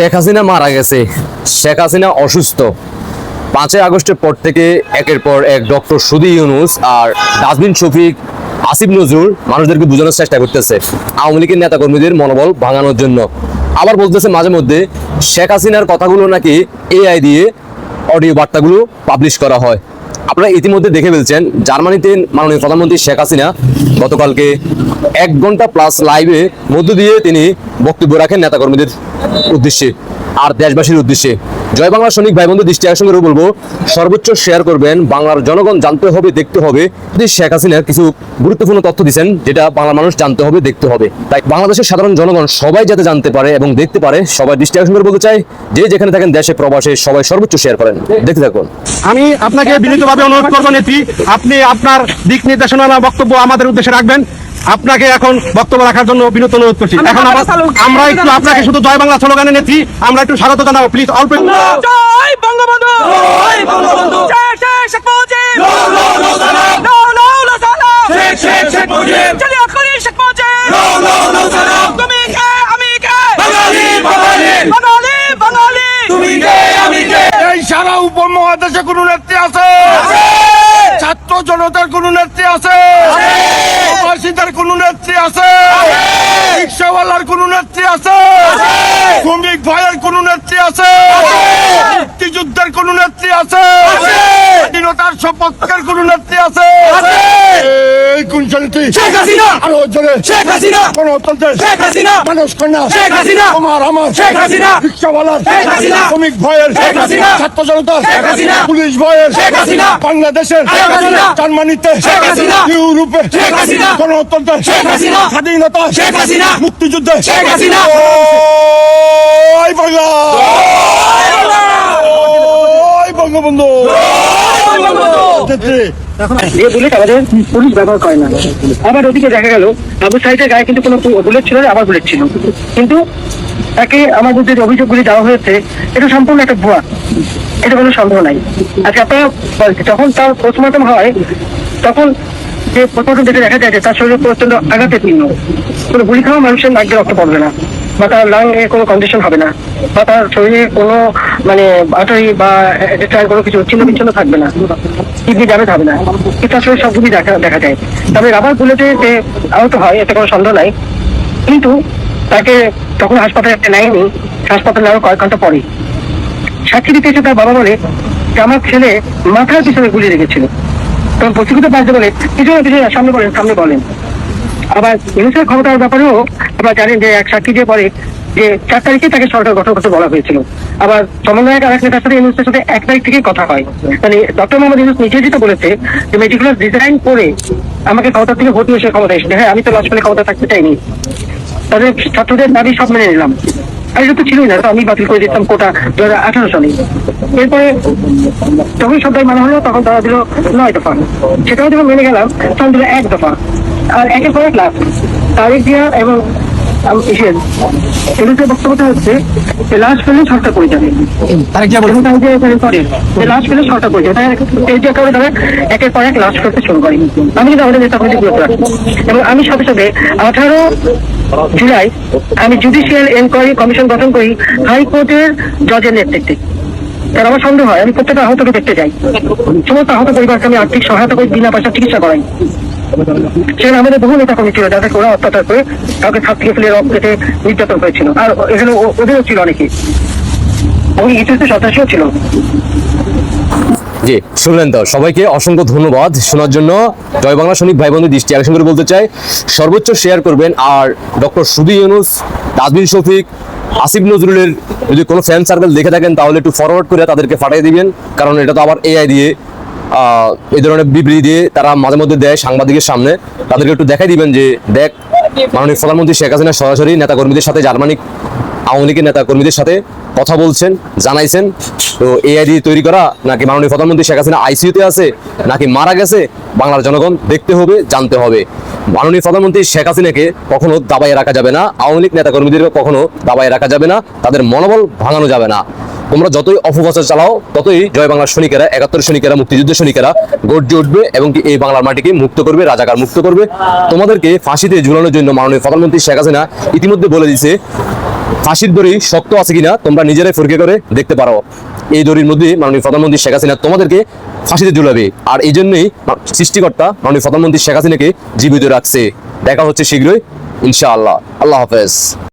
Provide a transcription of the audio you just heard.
শেখ হাসিনা মারা গেছে। শেখ হাসিনা অসুস্থ। পাঁচই আগস্টের পর থেকে একের পর এক ডক্টর সুদি ইউনুস আর ডাস্টবিন শফিক আসিফ নজরুল মানুষদেরকে বোঝানোর চেষ্টা করতেছে আওয়ামী লীগের নেতাকর্মীদের মনোবল ভাঙানোর জন্য। আবার বলতেছে মাঝে মধ্যে শেখ হাসিনার কথাগুলো নাকি এআই দিয়ে অডিও বার্তাগুলো পাবলিশ করা হয়। আপনারা ইতিমধ্যে দেখে ফেলছেন, জার্মানিতে মাননীয় প্রধানমন্ত্রী শেখ হাসিনা গতকালকে এক ঘণ্টা প্লাস লাইভে মধ্য দিয়ে তিনি বক্তব্য রাখেন নেতাকর্মীদের উদ্দেশ্যে আর দেশবাসীর উদ্দেশ্যে। জয় বাংলা সৈনিক ভাই বন্ধু দৃষ্টি করে বলব, সর্বোচ্চ শেয়ার করবেন, বাংলার জনগণ জানতে হবে, দেখতে হবে। যে শেখ হাসিনার কিছু গুরুত্বপূর্ণ তথ্য দিচ্ছেন যেটা বাংলার মানুষ জানতে হবে, দেখতে হবে। তাই বাংলাদেশের সাধারণ জনগণ সবাই যাতে জানতে পারে এবং দেখতে পারে, সবাই দৃষ্টি আকর্ষণ করে বলতে চাই যে যেখানে থাকেন দেশে, প্রবাসে, সবাই সর্বোচ্চ শেয়ার করেন। দেখতে থাকুন। আমি আপনাকে বিনীতভাবে অনুরোধ করব, নেত্রী। আপনি আপনার দিক নির্দেশনা বক্তব্য আমাদের উদ্দেশ্যে রাখবেন। আপনাকে এখন বক্তব্য রাখার জন্য বিনীত অনুরোধ করছি এখন আমরা একটু আপনাকে শুধু জয় বাংলা স্লোগানে নেত্রী আমরা একটু স্বাগত জানাব প্লিজ অল্প জয় বঙ্গবন্ধু জয় বঙ্গবন্ধু জয় জয় শেখ মুজিব নো নো নো সালাম নো নো নো সালাম শেখ শেখ শেখ মুজিব চলে শেখ মুজিব নো নো নো সালাম তুমি কে আমি কে বাঙালি বাঙালি বাঙালি বাঙালি তুমি কে আমি কে এই সারা উপমহাদেশে কোন নেত্রী আছে ছাত্র জনতার কোন নেত্রী আছে? প্রবাসীদের কোন নেত্রী আছে? রিক্সাওয়ালার কোন নেত্রী আছে? শ্রমিক ভাইয়ের কোন নেত্রী আছে? মুক্তিযুদ্ধের কোন নেত্রী আছে? স্বাধীনতার সপক্ষের কোন নেত্রী আছে? নেত্রী শেখ হাসিনা আরও জোরে শেখ হাসিনা গণতন্ত্রের শেখ হাসিনা মানুষ কন্যা শেখ হাসিনা আমার আমার শেখ হাসিনা রিক্সাওয়ালার শেখ হাসিনা শ্রমিক ভাইয়ের শেখ হাসিনা ছাত্র জনতার শেখ হাসিনা পুলিশ ভাইয়ের শেখ হাসিনা বাংলাদেশের শেখ হাসিনা জার্মানিতে শেখ হাসিনা ইউরোপে শেখ হাসিনা গণতন্ত্রের শেখ হাসিনা স্বাধীনতা শেখ হাসিনা মুক্তিযুদ্ধে শেখ হাসিনা ওই বাংলা ওই বঙ্গবন্ধু বুলেট আমাদের পুলিশ ব্যবহার করে না। আবার ওদিকে দেখা গেল, আবু সাইডের গায়ে কিন্তু কোনো বুলেট ছিল না, আবার বুলেট ছিল। কিন্তু তাকে আমাদের যে অভিযোগগুলি দেওয়া হয়েছে, এটা সম্পূর্ণ একটা ভুয়া। এটা কোনো সন্দেহ নাই। আচ্ছা আপনারা যখন তার পোস্টমর্টম হয়, তখন যে পোস্টমর্টম যেটা দেখা যায় যে তার শরীরে প্রচণ্ড আঘাতের চিহ্ন। কোনো গুলি খাওয়া মানুষের নাক দিয়ে রক্ত পড়বে না। বা তার লাং এ কোনো কন্ডিশন হবে না। বা তার শরীরে কোনো মানে আটারি বা এটার কোনো কিছু চিহ্ন বিচ্ছিন্ন থাকবে না। কিডনি ড্যামেজ হবে না। আসলে সবগুলি দেখা দেখা যায়। তবে রাবার বুলেটে যে আহত হয়, এতে কোনো সন্দেহ নাই। কিন্তু তাকে তখন হাসপাতালে একটা নেয়নি। হাসপাতালে আরও কয়েক ঘণ্টা পরে। সাক্ষী দিতে এসে তার বাবা বলে, যে আমার ছেলে মাথার পিছনে গুলি রেখেছিল। তখন প্রসিকিউট বাজে বলে পিছনে পিছনে সামনে বলেন সামনে বলেন। আবার ইউনুসের ক্ষমতার ব্যাপারেও আপনারা জানেন যে এক সাক্ষী দিয়ে পরে যে চার তারিখে তাকে সরকার গঠন করতে বলা হয়েছিল। আবার সমন্বয়ক আর এক নেতার সাথে ইউনুসের সাথে এক তারিখ থেকেই কথা হয়। মানে ডক্টর মোহাম্মদ ইউনুস নিজে যেটা বলেছে যে মেডিকুলার ডিজাইন করে আমাকে ক্ষমতা থেকে ভর্তি সে ক্ষমতা এসেছে। হ্যাঁ আমি তো লাস্ট ক্ষমতা থাকতে চাইনি। তাদের ছাত্রদের দাবি সব মেনে নিলাম। আর এটা তো ছিলই না, তো আমি বাতিল করে দিতাম কোটা দু হাজার আঠারো সালে। এরপরে যখন সবাই মানা হলো, তখন তারা দিল নয় দফা। সেটাও যখন মেনে গেলাম, তখন দিল এক দফা। আর একের পর এক লাভ তারিখ দিয়া এবং বক্তব্যটা হচ্ছে যে করে যাবে। যাবে। এই যে কারণে তারা একের পর এক করতে শুরু করে। আমি কিন্তু আমাদের নেতা কর্মীদের গুরুত্ব রাখি। এবং আমি সাথে সাথে আঠারো জুলাই আমি জুডিশিয়াল এনকোয়ারি কমিশন গঠন করি হাইকোর্টের জজের নেতৃত্বে। তার আমার সন্দেহ হয় আমি প্রত্যেকটা আহতকে দেখতে যাই। সমস্ত আহত পরিবারকে আমি আর্থিক সহায়তা করে বিনা পয়সা চিকিৎসা করাই। সেখানে আমাদের বহু নেতা কর্মী ছিল যাদেরকে ওরা অত্যাচার করে কাউকে ছাদ ফেলে রক কেটে নির্যাতন করেছিল আর এখানে ওদেরও ছিল অনেকে। উনি ইতিহাসে সদস্যও ছিল। জি, শুনলেন তো, সবাইকে অসংখ্য ধন্যবাদ। শোনার জন্য জয় বাংলা সৈনিক ভাই বন্ধু দৃষ্টি আকর্ষণ করে বলতে চাই, সর্বোচ্চ শেয়ার করবেন আর ডক্টর সুদি ইউনুস, তাজবিন শফিক, আসিফ নজরুলের যদি কোনো ফ্যান সার্কেল দেখে থাকেন, তাহলে একটু ফরওয়ার্ড করে তাদেরকে পাঠিয়ে দিবেন। কারণ এটা তো আবার এআই দিয়ে এই ধরনের বিবৃতি দিয়ে তারা মাঝে মধ্যে দেয় সাংবাদিকের সামনে। তাদেরকে একটু দেখাই দিবেন যে, দেখ, মাননীয় প্রধানমন্ত্রী শেখ হাসিনা সরাসরি নেতা কর্মীদের সাথে জার্মানি আওয়ামী লীগের নেতা কর্মীদের সাথে কথা বলছেন, জানাইছেন। তো এআই দিয়ে তৈরি করা নাকি মাননীয় প্রধানমন্ত্রী শেখ হাসিনা আইসিইউতে আছে, নাকি মারা গেছে, বাংলার জনগণ দেখতে হবে, জানতে হবে। মাননীয় প্রধানমন্ত্রী শেখ হাসিনাকে কখনো দাবায় রাখা যাবে না, আওয়ামী লীগ নেতা কর্মীদেরকে কখনো দাবায় রাখা যাবে না, তাদের মনোবল ভাঙানো যাবে না। তোমরা যতই অপপ্রচার চালাও, ততই জয় বাংলার সৈনিকেরা একাত্তর সৈনিকেরা, মুক্তিযুদ্ধের সৈনিকেরা গর্জে উঠবে এবং এই বাংলার মাটিকে মুক্ত করবে, রাজাকার মুক্ত করবে। তোমাদেরকে ফাঁসিতে ঝুলানোর জন্য মাননীয় প্রধানমন্ত্রী শেখ হাসিনা ইতিমধ্যে বলে দিয়েছে, ফাঁসির দড়ি শক্ত আছে কিনা তোমরা নিজেরাই ফুরকে করে দেখতে পারো। এই দড়ির মধ্যে মাননীয় প্রধানমন্ত্রী শেখ হাসিনা তোমাদেরকে ফাঁসিতে ঝুলাবে। আর এই জন্যই সৃষ্টিকর্তা মাননীয় প্রধানমন্ত্রী শেখ হাসিনাকে জীবিত রাখছে। দেখা হচ্ছে শীঘ্রই, ইনশাআল্লাহ। আল্লাহ হাফেজ।